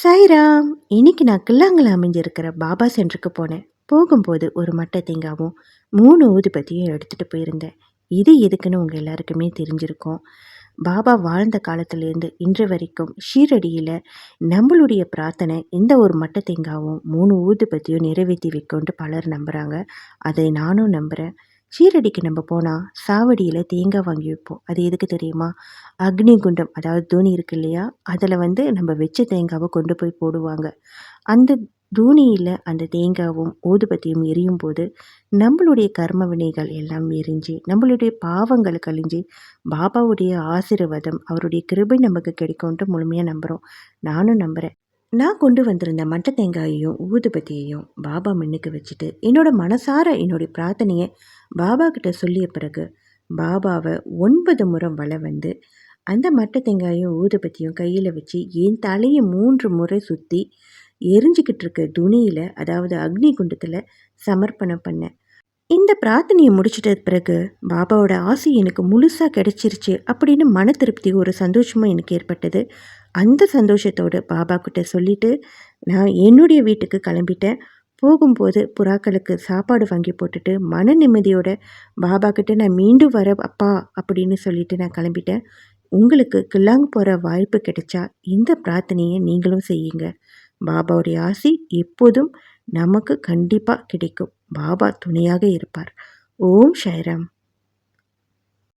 சாய்ராம் இன்னைக்கு நான் கில்லாங்கில் அமைஞ்சிருக்கிற பாபா சென்டருக்கு போனேன். போகும்போது ஒரு மட்டை தேங்காவும் மூணு ஊதுபத்தியும் எடுத்துகிட்டு போயிருந்தேன். இது எதுக்குன்னு உங்கள் எல்லாருக்குமே தெரிஞ்சிருக்கும். பாபா வாழ்ந்த காலத்திலேருந்து இன்று வரைக்கும் ஷீரடியில் நம்மளுடைய பிரார்த்தனை இந்த ஒரு மட்டை தேங்காவும் மூணு ஊதுபத்தியும் நிறைவேற்றி வைக்கும்ட்டு பலர் நம்புகிறாங்க அதை நானும் நம்புகிறேன் ஷீரடிக்கு நம்ம போனால் சாவடியில் தேங்காய் வாங்கி வைப்போம். அது எதுக்கு தெரியுமா? அக்னி குண்டம் அதாவது தூணி இருக்கு இல்லையா? அதில் வந்து நம்ம வச்ச தேங்காவை கொண்டு போய் போடுவாங்க. அந்த தூணியில் அந்த தேங்காவும் ஊதுபத்தியும் எரியும் போது நம்மளுடைய கர்ம வினைகள் எல்லாம் எரிஞ்சு நம்மளுடைய பாவங்கள் கழிஞ்சு பாபாவுடைய ஆசீர்வாதம் அவருடைய கிருபை நமக்கு கிடைக்கும்ன்ட்டு முழுமையாக நம்புகிறோம் நானும் நம்புகிறேன் நான் கொண்டு வந்திருந்த மட்ட தேங்காயையும் ஊதுபத்தியையும் பாபா மின்னுக்கு வச்சுட்டு என்னோட மனசார என்னுடைய பிரார்த்தனையை பாபா கிட்ட சொல்லிய பிறகு பாபாவை ஒன்பது முறை வலை வந்து அந்த மட்ட தேங்காயும் ஊதுபத்தியும் கையில் வச்சு என் தலையை மூன்று முறை சுற்றி எரிஞ்சிக்கிட்டு இருக்க துணியில் அதாவது அக்னி குண்டத்தில் சமர்ப்பணம் பண்ணேன். இந்த பிரார்த்தனையை முடிச்சிட்ட பிறகு பாபாவோட ஆசை எனக்கு முழுசாக கிடைச்சிருச்சு அப்படின்னு மன திருப்தி ஒரு சந்தோஷமும் எனக்கு ஏற்பட்டது. அந்த சந்தோஷத்தோடு பாபா கிட்ட சொல்லிவிட்டு நான் என்னுடைய வீட்டுக்கு கிளம்பிட்டேன். போகும்போது புறாக்களுக்கு சாப்பாடு வாங்கி போட்டுட்டு மன நிம்மதியோட பாபா கிட்ட நான் மீண்டும் வர அப்பா அப்படின்னு சொல்லிட்டு நான் கிளம்பிட்டேன். உங்களுக்கு கில்லாங் போகிற வாய்ப்பு கிடைச்சா இந்த பிரார்த்தனையை நீங்களும் செய்யுங்க. பாபாவுடைய ஆசி எப்போதும் நமக்கு கண்டிப்பாக கிடைக்கும். பாபா துணையாக இருப்பார். ஓம் ஷைராம்